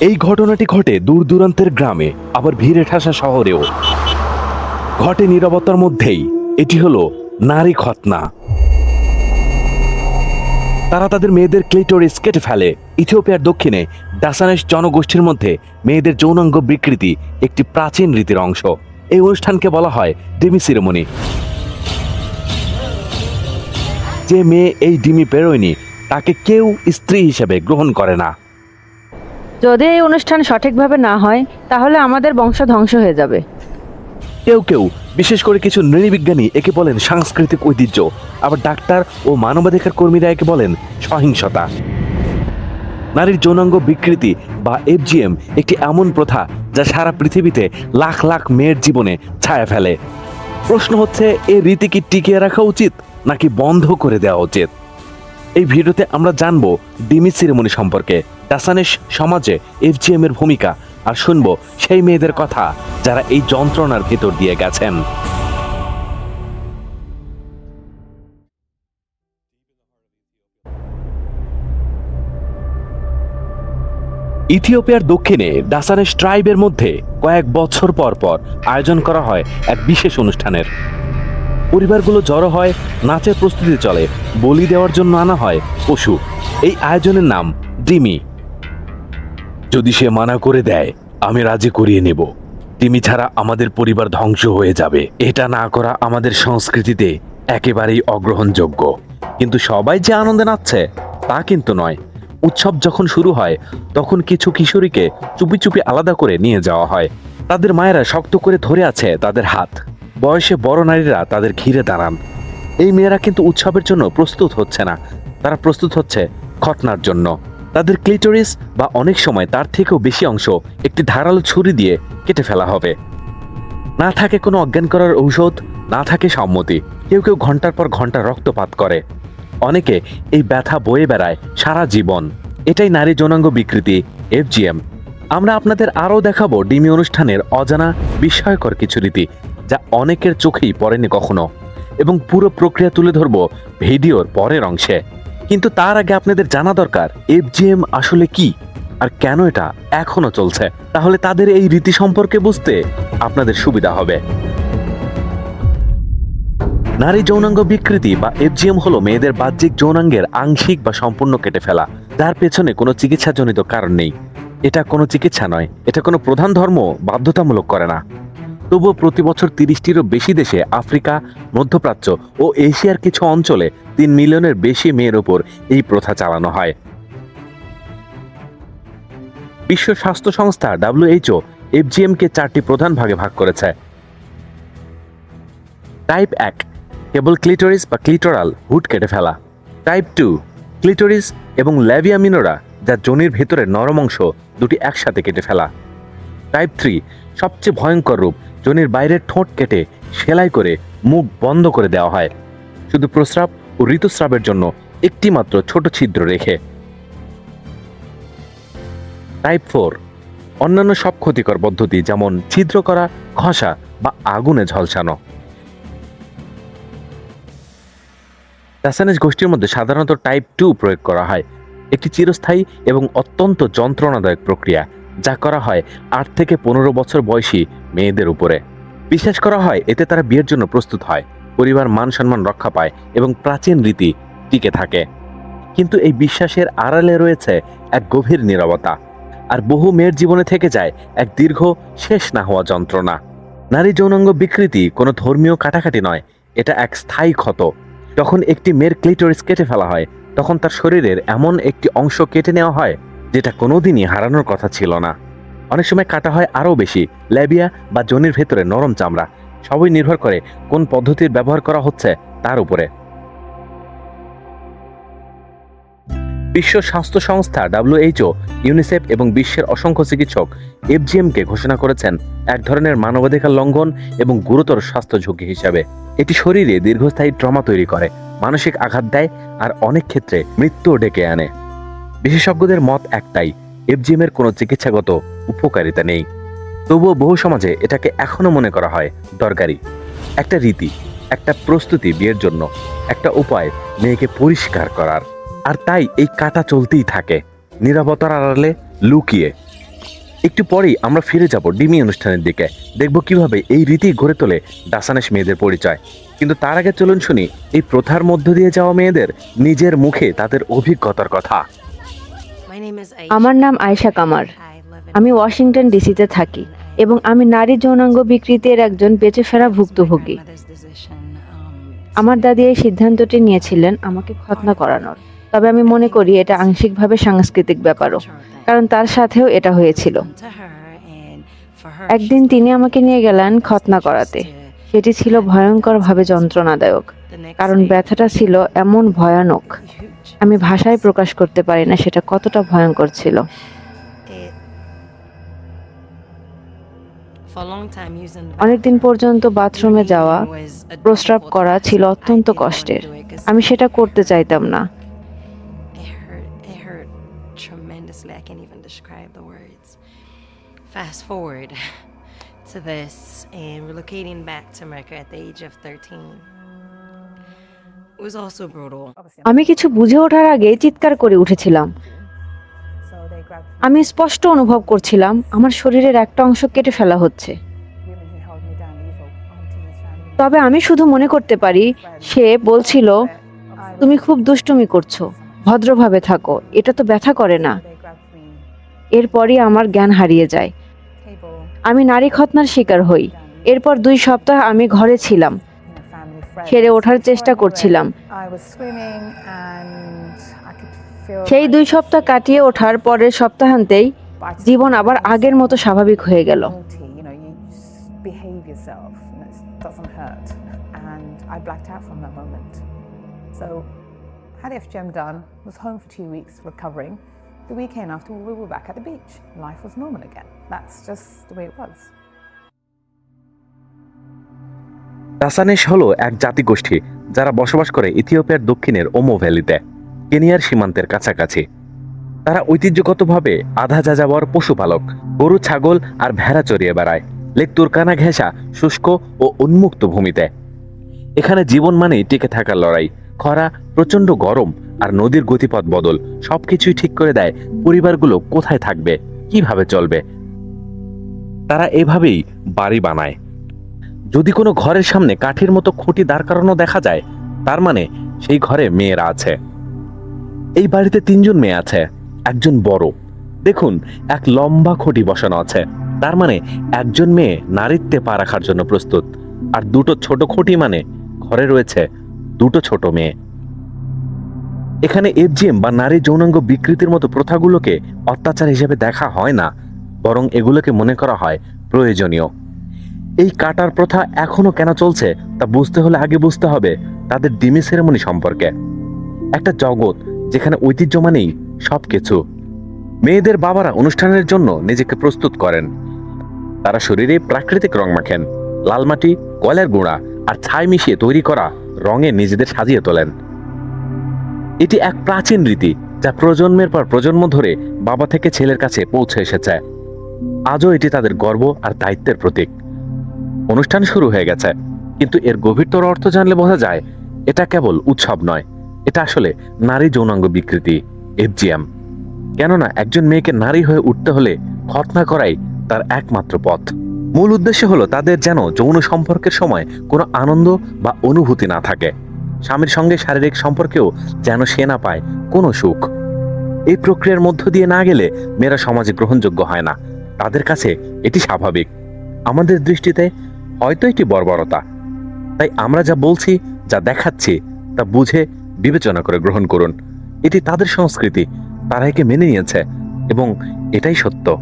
এই ঘটনাটি ঘটে দূর দূরান্তের গ্রামে, আবার ভিড়ে ঠাসা শহরেও। ঘটে নীরবতার মধ্যেই। এটি হলো নারী খতনা তারা তাদের মেয়েদের ক্লিটোরিস কেটে ফেলে। ইথিওপিয়ার দক্ষিণে ডাসানেশ জনগোষ্ঠীর মধ্যে মেয়েদের যৌনাঙ্গ বিকৃতি একটি প্রাচীন রীতির অংশ। এই অনুষ্ঠানকে বলা হয় ডিমি সিরেমনি। যে মেয়ে এই ডিমি পেরোয়নি, তাকে কেউ স্ত্রী হিসেবে গ্রহণ করে না। যদি এই অনুষ্ঠান সঠিকভাবে না হয়, তাহলে আমাদের বংশ ধ্বংস হয়ে যাবে। কেউ কেউ, বিশেষ করে কিছু নৃবিজ্ঞানী একে বলেন সাংস্কৃতিক ঐতিহ্য। আবার ডাক্তার ও মানবাধিকার কর্মীরা একে বলেন সহিংসতা। নারীর যৌনাঙ্গ বিকৃতি বা এফজিএম একটি এমন প্রথা যা সারা পৃথিবীতে লাখ লাখ মেয়ের জীবনে ছায়া ফেলে। প্রশ্ন হচ্ছে এই রীতি কি টিকিয়ে রাখা উচিত নাকি বন্ধ করে দেওয়া উচিত? এই ভিডিওতে আমরা জানব ডিমি সিরেমনি সম্পর্কে ডাসানেশ সমাজে এফজিএম এর ভূমিকা, আর শুনব সেই মেয়েদের কথা যারা এই যন্ত্রণার ভেতর দিয়ে গেছেন। ইথিওপিয়ার দক্ষিণে ডাসানেশ ট্রাইবের মধ্যে কয়েক বছর পর পর আয়োজন করা হয় এক বিশেষ অনুষ্ঠানের। পরিবারগুলো জড়ো হয়, নাচের প্রস্তুতি চলে, বলি দেওয়ার জন্য আনা হয়, পশু। এই আয়োজনের নাম ডিমি। যদি সে মানা করে দেয়, আমি রাজি করিয়ে নেব। ডিমি ছাড়া আমাদের পরিবার ধ্বংস হয়ে যাবে। এটা না করা আমাদের সংস্কৃতিতে একেবারেই অগ্রহণযোগ্য। কিন্তু সবাই যে আনন্দে নাচছে, তা কিন্তু নয়। উৎসব যখন শুরু হয়, তখন কিছু কিশোরীকে চুপি চুপি আলাদা করে নিয়ে যাওয়া হয়। তাদের মায়েরা শক্ত করে ধরে আছে তাদের হাত। বয়সে বড় নারীরা তাদের ঘিরে দাঁড়ান। এই মেয়েরা কিন্তু উৎসবের জন্য প্রস্তুত হচ্ছে না। তারা প্রস্তুত হচ্ছে খতনার জন্য। তাদের ক্লিটোরিস বা অনেক সময় তার থেকেও বেশি অংশ একটি ধারালো ছুরি দিয়ে কেটে ফেলা হবে। না থাকে কোনো অজ্ঞান করার ঔষধ, না থাকে সম্মতি। কেউ কেউ ঘণ্টার পর ঘণ্টা রক্তপাত করে। অনেকে এই ব্যথা বয়ে বেড়ায় সারা জীবন। এটাই নারী যৌনাঙ্গ বিকৃতি, এফজিএম। আমরা আপনাদের আরও দেখাবো ডিমি অনুষ্ঠানের অজানা, বিস্ময়কর কিছু রীতি। যা অনেকের চোখেই পড়েনি কখনো, এবং পুরো প্রক্রিয়া তুলে ধরবো ভিডিওর পরের অংশে। কিন্তু তার আগে আপনাদের জানা দরকার এফজিএম আসলে কি আর কেন এটা এখনও চলছে? তাহলে তাদের এই রীতি সম্পর্কে বুঝতে আপনাদের সুবিধা হবে। নারী যৌনাঙ্গ বিকৃতি বা এফজিএম হলো মেয়েদের বাহ্যিক যৌনাঙ্গের আংশিক বা সম্পূর্ণ কেটে ফেলা। যার পেছনে কোনো চিকিৎসাজনিত কারণ নেই। এটা কোনো চিকিৎসা নয়। এটা কোনো প্রধান ধর্ম বাধ্যতামূলক করে না। তবুও প্রতি বছর তিরিশটিরও বেশি দেশে আফ্রিকা, মধ্যপ্রাচ্য ও এশিয়ার কিছু অঞ্চলে তিন মিলিয়নের বেশি মেয়ের ওপর এই প্রথা চালানো হয়। বিশ্ব স্বাস্থ্য সংস্থা ডাব্লিউএইচও এফজিএমকে চারটি প্রধান ভাগে ভাগ করেছে। টাইপ এক, কেবল ক্লিটোরিস বা ক্লিটোরাল হুড কেটে ফেলা। টাইপ টু, ক্লিটোরিস এবং ল্যাভিয়া মিনোরা যা যোনির ভেতরের নরম অংশ দুটি একসাথে কেটে ফেলা। টাইপ থ্রি, সবচেয়ে ভয়ঙ্কর রূপ যোনির বাইরের ঠোঁট কেটে সেলাই করে মুখ বন্ধ করে দেওয়া হয়। শুধু প্রস্রাব ও ঋতুস্রাবের জন্য একটি মাত্র ছোট ছিদ্র রেখে। টাইপ ফোর অন্যান্য সব ক্ষতিকর পদ্ধতি যেমন ছিদ্র করা, ঘষা বা আগুনে ঝলসানো। রাসায়নিক গোষ্ঠীর মধ্যে সাধারণত টাইপ টু প্রয়োগ করা হয়। একটি চিরস্থায়ী এবং অত্যন্ত যন্ত্রণাদায়ক প্রক্রিয়া। যা করা হয় আট থেকে পনেরো বছর বয়সী মেয়েদের উপরে। বিশ্বাস করা হয় এতে তারা বিয়ের জন্য প্রস্তুত হয়, পরিবার মান সম্মান রক্ষা পায় এবং প্রাচীন রীতি টিকে থাকে। কিন্তু এই বিশ্বাসের আড়ালে রয়েছে এক গভীর নীরবতা। আর বহু মেয়ের জীবনে থেকে যায় এক দীর্ঘ, শেষ না হওয়া যন্ত্রণা। নারী যৌনাঙ্গ বিকৃতি কোনো ধর্মীয় কাটাকাটি নয়, এটা এক স্থায়ী ক্ষত। যখন একটি মেয়ের ক্লিটোরিস কেটে ফেলা হয়, তখন তার শরীরের এমন একটি অংশ কেটে নেওয়া হয় যেটা কোনোদিনই হারানোর কথা ছিল না। অনেক সময় কাটা হয় আরও বেশি, ল্যাবিয়া বা জনির ভেতরে নরম চামড়া। সবই নির্ভর করে কোন পদ্ধতির ব্যবহার করা হচ্ছে তার উপরে। বিশ্ব স্বাস্থ্য সংস্থা ডাব্লিউএইচও ইউনিসেফ এবং বিশ্বের অসংখ্য চিকিৎসক এফজিএমকে ঘোষণা করেছেন এক ধরনের মানবাধিকার লঙ্ঘন এবং গুরুতর স্বাস্থ্য ঝুঁকি হিসাবে। এটি শরীরে দীর্ঘস্থায়ী ট্রমা তৈরি করে, মানসিক আঘাত দেয় আর অনেক ক্ষেত্রে মৃত্যুও ডেকে আনে। বিশেষজ্ঞদের মত একটাই এফজিএম এর কোনো চিকিৎসাগত উপকারিতা নেই। তবুও বহু সমাজে এটাকে এখনও মনে করা হয় দরকারি। একটা রীতি, একটা প্রস্তুতি বিয়ের জন্য, একটা উপায় মেয়েকে পরিষ্কার করার। আর তাই এই কাটা চলতেই থাকে, নিরাপত্তার আড়ালে লুকিয়ে। একটু পরেই আমরা ফিরে যাব ডিমি অনুষ্ঠানের দিকে, দেখব কীভাবে এই রীতি গড়ে তোলে ডাসানেশ মেয়েদের পরিচয়। কিন্তু তার আগে চলুন শুনি, এই প্রথার মধ্য দিয়ে যাওয়া মেয়েদের নিজের মুখে তাদের অভিজ্ঞতার কথা। আমার নাম আয়েশা কামার। আমি ওয়াশিংটন ডিসিতে থাকি এবং আমি নারী যৌনাঙ্গ বিকৃতির একজন বেঁচে ফেরা ভুক্তভোগী আমার দাদি এই সিদ্ধান্তটি নিয়েছিলেন আমাকে খতনা করানোর। তবে আমি মনে করি এটা আংশিকভাবে সাংস্কৃতিক ব্যাপারও। কারণ তার সাথেও এটা হয়েছিল। একদিন তিনি আমাকে নিয়ে গেলেন খতনা করাতে। সেটি ছিল ভয়ঙ্করভাবে যন্ত্রণাদায়ক। কারণ ব্যথাটা ছিল এমন ভয়ানক। আমি ভাষায় প্রকাশ করতে পারি না, সেটা কতটা ভয়ঙ্কর ছিল। অনেকদিন পর্যন্ত বাথরুমে যাওয়া, প্রস্রাব করা ছিল অত্যন্ত কষ্টের। আমি সেটা করতে চাইতাম না। To this, and relocating back to America at age of 13. আমি কিছু বুঝে ওঠার আগে চিৎকার করে উঠেছিলাম। আমি স্পষ্ট অনুভব করছিলাম আমার শরীরের একটা অংশ কেটে ফেলা হচ্ছে। তবে আমি শুধু মনে করতে পারি সে বলছিল তুমি খুব দুষ্টুমি করছ ভদ্রভাবে থাকো এটা তো ব্যথা করে না। এরপরই আমার জ্ঞান হারিয়ে যায়। আমি নারী খতনার শিকার হই। এরপর দুই সপ্তাহ আমি ঘরে ছিলাম। সেরে ওঠার চেষ্টা করছিলাম সেই দুই সপ্তাহ কাটিয়ে ওঠার পরের সপ্তাহান্তেই জীবন আবার আগের মতো স্বাভাবিক হয়ে গেল So, had FGM done, was home for two weeks recovering. The weekend after, we were back at the beach. Life was normal again. That's just the way it was. ডাসানেশ হলো এক জাতিগোষ্ঠী যারা বসবাস করে ইথিওপিয়ার দক্ষিণের ওমো ভ্যালিতে, কেনিয়ার সীমান্তের কাছাকাছি। তারা ঐতিহ্যগতভাবে আধা যাযাবর পশুপালক, গরু, ছাগল আর ভেড়া চড়িয়ে বেড়ায়। লেক তুরকানা ঘেঁষা, শুষ্ক ও উন্মুক্ত ভূমিতে। এখানে জীবন মানেই টিকে থাকার লড়াই, খরা প্রচণ্ড গরম আর নদীর গতিপথ বদল, সবকিছুই ঠিক করে দেয় পরিবারগুলো কোথায় থাকবে, কীভাবে চলবে। তারা এভাবেই বাড়ি বানায়। যদি কোনো ঘরের সামনে কাঠের মতো খুঁটি দাঁড় করানো দেখা যায়, তার মানে সেই ঘরে মেয়েরা আছে। এই বাড়িতে তিনজন মেয়ে আছে, একজন বড়। দেখুন, এক লম্বা খুঁটি বসানো আছে। তার মানে একজন মেয়ে নারীত্বে পা রাখার জন্য প্রস্তুত। আর দুটো ছোট খুঁটি মানে ঘরে রয়েছে দুটো ছোট মেয়ে। এখানে এফজিএম বা নারী যৌনাঙ্গ বিকৃতির মতো প্রথাগুলোকে অত্যাচার হিসেবে দেখা হয় না, বরং এগুলোকে মনে করা হয় প্রয়োজনীয়। এই কাটার প্রথা এখনও কেন চলছে তা বুঝতে হলে আগে বুঝতে হবে তাদের ডিমি সেরেমনি সম্পর্কে। একটা জগৎ যেখানে ঐতিহ্য মানেই সবকিছু। মেয়েদের বাবারা অনুষ্ঠানের জন্য নিজেকে প্রস্তুত করেন। তারা শরীরে প্রাকৃতিক রং মাখেন, লাল মাটি, কয়লার গুঁড়া আর ছাই মিশিয়ে তৈরি করা রঙে নিজেদের সাজিয়ে তোলেন। এটি এক প্রাচীন রীতি যা প্রজন্মের পর প্রজন্ম ধরে বাবা থেকে ছেলের কাছে পৌঁছে এসেছে। আজও এটি তাদের গর্ব আর দায়িত্বের প্রতীক। অনুষ্ঠান শুরু হয়ে গেছে। কিন্তু এর গভীরতর অর্থ জানলে বোঝা যায়, এটা কেবল উৎসব নয়, এটা আসলে নারী যৌনাঙ্গ বিকৃতি, এফজিএম। কেননা একজন মেয়েকে নারী হয়ে উঠতে হলে খতনা করাই তার একমাত্র পথ। মূল উদ্দেশ্য হলো তাদের যেন যৌন সম্পর্কের সময় কোনো আনন্দ বা অনুভূতি না থাকে। স্বামীর সঙ্গে শারীরিক সম্পর্কেও যেন সে না পায় কোনো সুখ। এই প্রক্রিয়ার মধ্য দিয়ে না গেলে মেয়েরা সমাজে গ্রহণযোগ্য হয় না। তাদের কাছে এটি স্বাভাবিক। আমাদের দৃষ্টিতে হয়তো এটি বর্বরতা। তাই আমরা যা বলছি, যা দেখাচ্ছি, তা বুঝে বিবেচনা করে গ্রহণ করুন। এটি তাদের সংস্কৃতি, তারা একে মেনে নিয়েছে, এবং এটাই সত্য।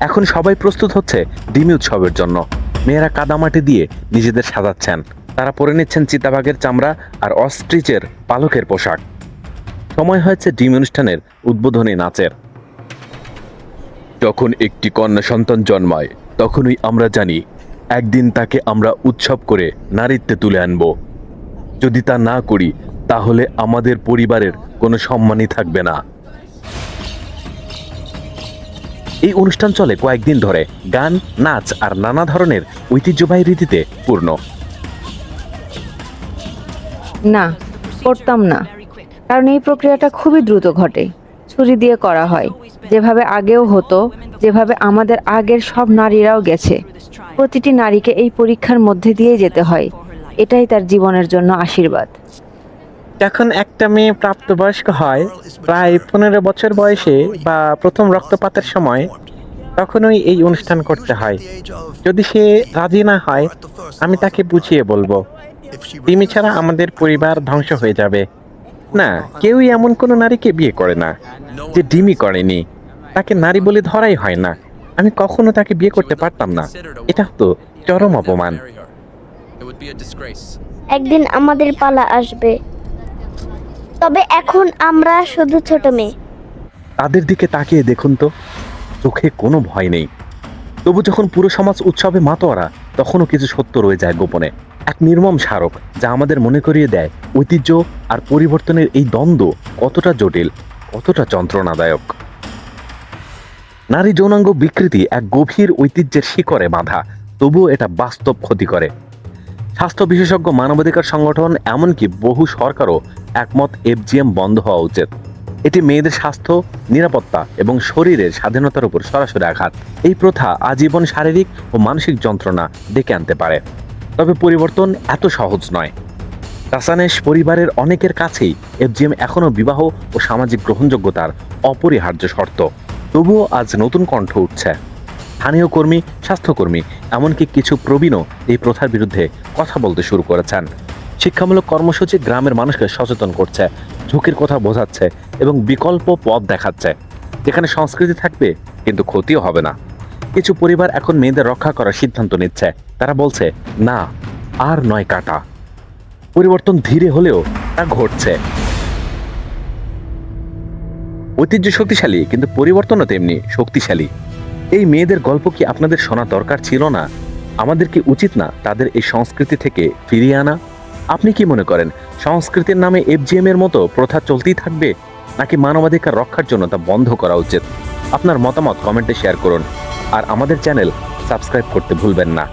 এখন সবাই প্রস্তুত হচ্ছে ডিমি উৎসবের জন্য। মেয়েরা কাদামাটি দিয়ে নিজেদের সাজাচ্ছেন। তারা পরে নিচ্ছেন চিতাবাঘের চামড়া আর অস্ট্রিচের পালকের পোশাক। সময় হয়েছে ডিম অনুষ্ঠানের উদ্বোধনী নাচের। যখন একটি কন্যা সন্তান জন্মায় তখনই আমরা জানি, একদিন তাকে আমরা উৎসব করে নারীত্বে তুলে আনব। যদি তা না করি, তাহলে আমাদের পরিবারের কোনো সম্মানই থাকবে না। এই অনুষ্ঠান চলে কয়েকদিন ধরে, গান, নাচ আর নানা ধরনের ঐতিহ্যবাহী রীতিতে পূর্ণ। না, করতাম না। কারণ এই প্রক্রিয়াটা খুবই দ্রুত ঘটে। ছুরি দিয়ে করা হয়। যেভাবে আগেও হতো, যেভাবে আমাদের আগের সব নারীরাও গেছে। প্রতিটি নারীকে এই পরীক্ষার মধ্যে দিয়ে যেতে হয়। এটাই তার জীবনের জন্য আশীর্বাদ। যখন একটা মেয়ে প্রাপ্তবয়স্ক হয়, প্রায় পনেরো বছর বয়সে বা প্রথম রক্তপাতের সময় তখনই এই অনুষ্ঠান করতে হয়। যদি সে রাজি না হয়, আমি তাকে বুঝিয়ে বলব, তিমি ছাড়া আমাদের পরিবার ধ্বংস হয়ে যাবে। না, কেউই এমন কোনো নারীকে বিয়ে করে না, যে ডিমি করেনি। তাকে নারী বলে ধরাই হয় না। আমি কখনো তাকে বিয়ে করতে পারতাম না। এটা তো চরম অপমান। একদিন আমাদের পালা আসবে। তবে এখন আমরা শুধু ছোট মেয়ে। তাদের দিকে তাকিয়ে দেখুন তো চোখে কোনো ভয় নেই। তবু যখন পুরো সমাজ উৎসবে মাতোয়ারা তখনও কিছু সত্য রয়ে যায় গোপনে। এক নির্মম স্মারক যা আমাদের মনে করিয়ে দেয় ঐতিহ্য আর পরিবর্তনের এই দ্বন্দ্ব কতটা জটিল কতটা যন্ত্রণাদায়ক। নারী যৌনাঙ্গ বিকৃতি এক গভীর ঐতিহ্যের শিকড়ে বাঁধা, তবুও এটা বাস্তব ক্ষতি করে। স্বাস্থ্য বিশেষজ্ঞ মানবাধিকার সংগঠন, এমনকি বহু সরকারও একমত এফজিএম বন্ধ হওয়া উচিত। এটি মেয়েদের স্বাস্থ্য, নিরাপত্তা এবং শরীরের স্বাধীনতার উপর সরাসরি আঘাত। এই প্রথা আজীবন শারীরিক ও মানসিক যন্ত্রণা ডেকে আনতে পারে। তবে পরিবর্তন এত সহজ নয়। রাসানেশ পরিবারের অনেকের কাছেই এফজিএম এখনও বিবাহ ও সামাজিক গ্রহণযোগ্যতার অপরিহার্য শর্ত। তবুও আজ নতুন কণ্ঠ উঠছে। স্থানীয় কর্মী, স্বাস্থ্যকর্মী, এমনকি কিছু প্রবীণও এই প্রথার বিরুদ্ধে কথা বলতে শুরু করেছেন। শিক্ষামূলক কর্মসূচি গ্রামের মানুষকে সচেতন করছে, ঝুঁকির কথা বোঝাচ্ছে এবং বিকল্প পথ দেখাচ্ছে। যেখানে সংস্কৃতি থাকবে, কিন্তু ক্ষতিও হবে না। কিছু পরিবার এখন মেয়েদের রক্ষা করার সিদ্ধান্ত নিচ্ছে। তারা বলছে, না, আর নয় কাটা। পরিবর্তন ধীরে হলেও তা ঘটছে। ঐতিহ্য শক্তিশালী, কিন্তু পরিবর্তনও তেমনি শক্তিশালী। এই মেয়েদের গল্প কি আপনাদের শোনা দরকার ছিল না? আমাদের কি উচিত না তাদের এই সংস্কৃতি থেকে ফিরিয়ে আনা? আপনি কি মনে করেন, সংস্কৃতির নামে এফজিএম এর মতো প্রথা চলতেই থাকবে, নাকি মানবাধিকার রক্ষার জন্য তা বন্ধ করা উচিত? আপনার মতামত কমেন্টে শেয়ার করুন, আর আমাদের চ্যানেল সাবস্ক্রাইব করতে ভুলবেন না।